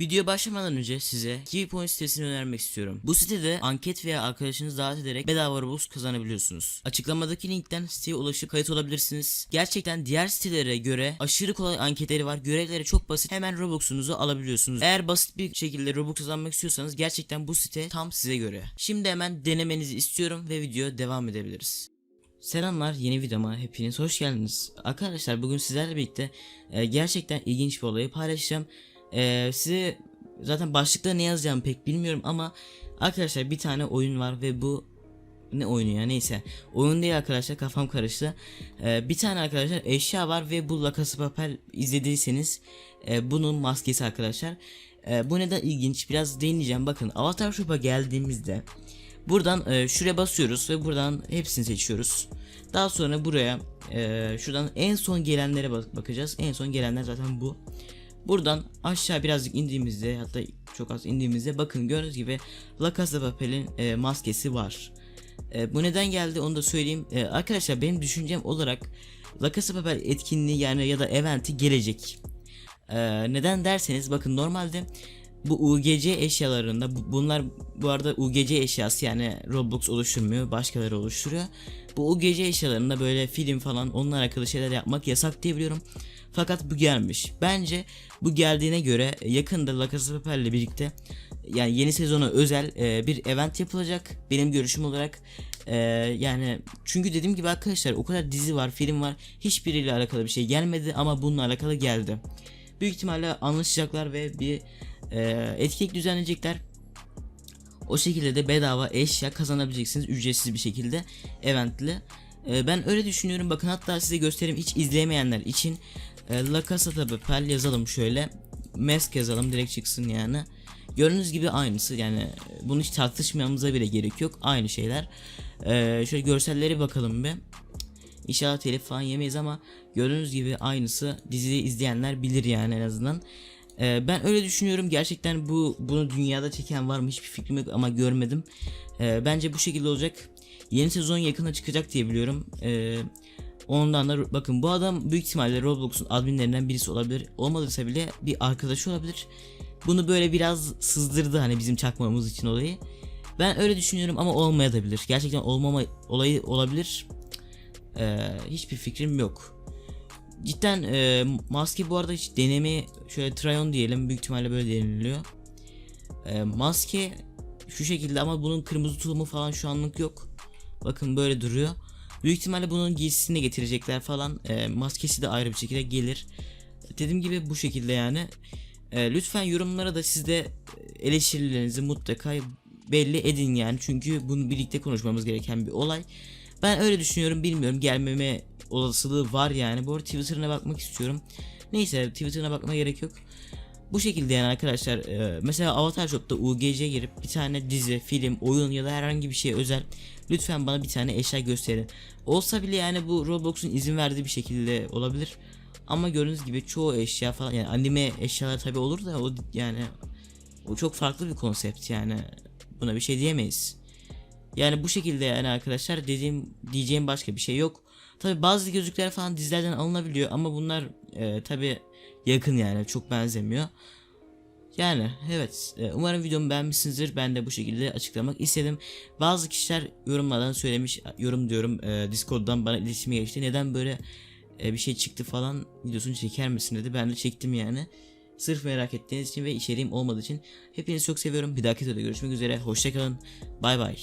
Video başlamadan önce size Keypoint sitesini önermek istiyorum. Bu sitede anket veya arkadaşınızı davet ederek bedava Robux kazanabiliyorsunuz. Açıklamadaki linkten siteye ulaşıp kayıt olabilirsiniz. Gerçekten diğer sitelere göre aşırı kolay anketleri var. Görevleri çok basit. Hemen Robux'unuzu alabiliyorsunuz. Eğer basit bir şekilde Robux kazanmak istiyorsanız gerçekten bu site tam size göre. Şimdi hemen denemenizi istiyorum ve video devam edebiliriz. Selamlar yeni videoma hepiniz hoş geldiniz. Arkadaşlar bugün sizlerle birlikte e, gerçekten ilginç bir olayı paylaşacağım. E, size zaten başlıkta ne yazacağımı pek bilmiyorum ama arkadaşlar bir tane oyun var ve bu ne oyunu ya neyse. Oyun değil arkadaşlar kafam karıştı. E, bir tane arkadaşlar eşya var ve bu La Casa de Papel izlediyseniz e, bunun maskesi arkadaşlar. E, bu neden ilginç biraz değineceğim. Bakın Avatar Shop'a geldiğimizde Buradan e, şuraya basıyoruz ve buradan hepsini seçiyoruz. Daha sonra buraya e, şuradan en son gelenlere bak- bakacağız. En son gelenler zaten bu. Buradan aşağı birazcık indiğimizde hatta çok az indiğimizde bakın gördüğünüz gibi La Casa Papel'in e, maskesi var. E, bu neden geldi onu da söyleyeyim. E, arkadaşlar benim düşüncem olarak La Casa Papel etkinliği yani ya da eventi gelecek. E, neden derseniz bakın normalde bu UGC eşyalarında bu- bunlar bu arada UGC eşyası yani Roblox oluşturmuyor başkaları oluşturuyor. Bu UGC eşyalarında böyle film falan onunla alakalı şeyler yapmak yasak diye biliyorum. Fakat bu gelmiş. Bence bu geldiğine göre yakında La Casa Papel ile birlikte yani yeni sezona özel e, bir event yapılacak benim görüşüm olarak. E, yani çünkü dediğim gibi arkadaşlar o kadar dizi var, film var. Hiçbiriyle alakalı bir şey gelmedi ama bununla alakalı geldi. Büyük ihtimalle anlaşacaklar ve bir e, etkinlik düzenleyecekler. O şekilde de bedava eşya kazanabileceksiniz ücretsiz bir şekilde eventli. E, ben öyle düşünüyorum. Bakın hatta size göstereyim hiç izleyemeyenler için e, La Casa de Papel yazalım şöyle. Mask yazalım direkt çıksın yani. Gördüğünüz gibi aynısı yani e, bunu hiç tartışmamıza bile gerek yok. Aynı şeyler. E, şöyle görselleri bakalım bir. İnşallah telif falan yemeyiz ama gördüğünüz gibi aynısı diziyi izleyenler bilir yani en azından. Ee, ben öyle düşünüyorum gerçekten bu bunu dünyada çeken var mı hiçbir fikrim yok ama görmedim. Ee, bence bu şekilde olacak. Yeni sezon yakına çıkacak diye biliyorum. Ee, ondan da bakın bu adam büyük ihtimalle Roblox'un adminlerinden birisi olabilir. Olmadıysa bile bir arkadaşı olabilir. Bunu böyle biraz sızdırdı hani bizim çakmamız için olayı. Ben öyle düşünüyorum ama olmayabilir. Gerçekten olmama olayı olabilir. Ee, hiçbir fikrim yok. Cidden e, maske bu arada hiç deneme şöyle try on diyelim büyük ihtimalle böyle deniliyor. E, maske şu şekilde ama bunun kırmızı tulumu falan şu anlık yok. Bakın böyle duruyor. Büyük ihtimalle bunun giysisini de getirecekler falan. E, maskesi de ayrı bir şekilde gelir. Dediğim gibi bu şekilde yani. E, lütfen yorumlara da siz de eleştirilerinizi mutlaka belli edin yani. Çünkü bunu birlikte konuşmamız gereken bir olay. Ben öyle düşünüyorum bilmiyorum gelmeme olasılığı var yani. Bu arada Twitter'ına bakmak istiyorum. Neyse Twitter'ına bakmaya gerek yok. Bu şekilde yani arkadaşlar e, mesela Avatar Shop'ta UGC'ye girip bir tane dizi, film, oyun ya da herhangi bir şeye özel lütfen bana bir tane eşya gösterin. Olsa bile yani bu Roblox'un izin verdiği bir şekilde olabilir. Ama gördüğünüz gibi çoğu eşya falan yani anime eşyalar tabi olur da o yani o çok farklı bir konsept yani buna bir şey diyemeyiz. Yani bu şekilde yani arkadaşlar dediğim diyeceğim başka bir şey yok. Tabi bazı gözlükler falan dizilerden alınabiliyor ama bunlar e, tabi yakın yani çok benzemiyor. Yani evet e, umarım videomu beğenmişsinizdir. Ben de bu şekilde açıklamak istedim. Bazı kişiler yorumlardan söylemiş yorum diyorum e, Discord'dan bana iletişime geçti. Neden böyle e, bir şey çıktı falan videosunu çeker misin dedi. Ben de çektim yani. Sırf merak ettiğiniz için ve içeriğim olmadığı için hepinizi çok seviyorum. Bir dahaki videoda görüşmek üzere. Hoşçakalın. Bay bay.